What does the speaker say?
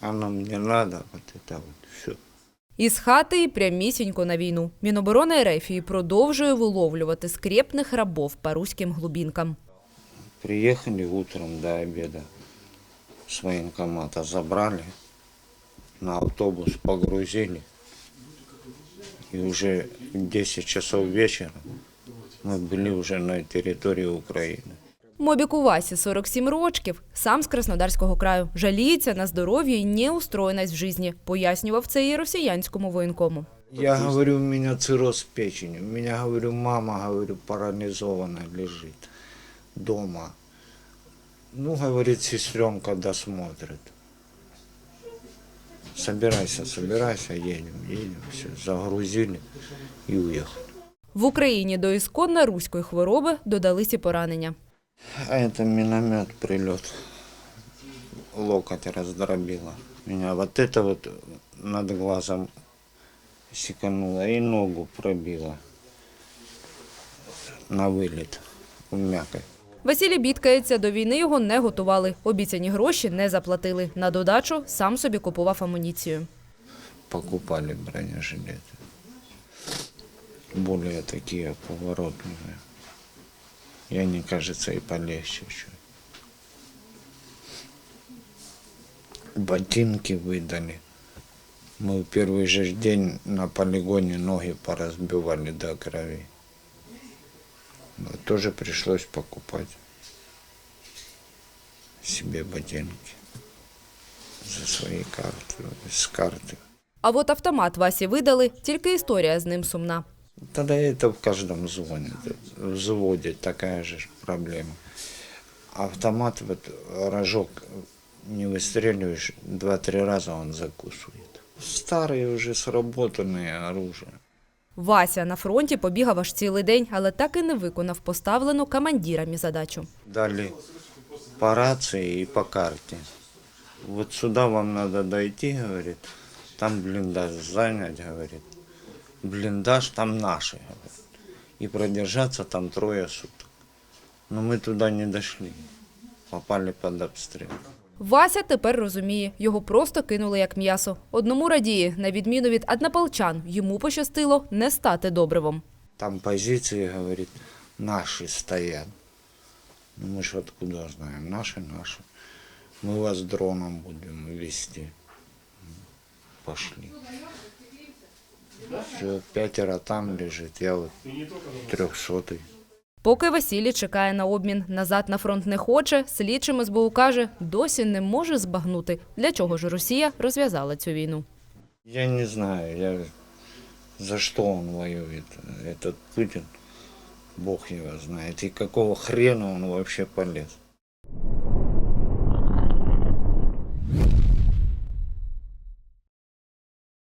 А нам не надо вот это вот все. Із хати і прямісінько на війну. Міноборони Ерефії продовжує виловлювати скрепних рабов по руським глубинкам. Приехали утром до обеда с военкомата, забрали, на автобус погрузили. И уже в 10 часов вечера мы были уже на территории Украины. Мобіку Васі 47 рочків, сам з Краснодарського краю. Жаліється на здоров'я і неустроєність в житті. Пояснював це і росіянському воєнкому. Я говорю, у меня цирроз печени. У меня, говорю, мама, говорю, парализованная лежит дома. Ну, говорит, сестренка досмотрит. Собирайся, собирайся, едем, едем. Все, загрузили и уехали. В Україні до ісконно руської хвороби додались і поранення. А это миномет прилет. Локоть раздробило. Меня вот это вот над глазом секануло и ногу пробило. На вылет. В мякоть. Василій бідкається, до війни його не готували. Обіцяні гроші не заплатили. На додачу сам собі купував амуніцію. покупали бронежилеты. Более такие поворотливые. И они, кажется, и полегче чуть. Ботинки выдали. Мы в первый же день на полигоне ноги поразбивали до крови. Но тоже пришлось покупать себе ботинки за свои карты, с карты. А от автомат Васі видали, тільки історія з ним сумна. Тогда это в каждом звоне, в взводе такая же ж проблема. Автомат, вот рожок не выстреливаешь, два-три раза он закусывает. Старые уже сработанные оружие. Вася на фронті побігав аж цілий день, але так і не виконав поставлену командирами задачу. Дали по рации и по карте. Вот сюда вам надо дойти, говорит, там блиндаж занять, говорит. Блиндаж там наши, говорит. И продержаться там трое суток. Но мы туда не дошли. Попали под обстрел. Вася тепер розуміє, його просто кинули як м'ясо. Одному радіє, на відміну від однополчан, йому пощастило не стати добривом. Там позиции, говорит, наши стоят. Ну, мы ж откуда знаем? Наши, наши. Мы вас дроном будем вести. Пошли. Все, пятеро там лежит, я вот трехсотый. Поки Василій чекає на обмін, назад на фронт не хоче, слідчим СБУ каже, досі не може збагнути, для чого ж Росія розв'язала цю війну. Я не знаю, я за что он воюет, этот Путин. Бог его знает. И какого хрена он вообще полез.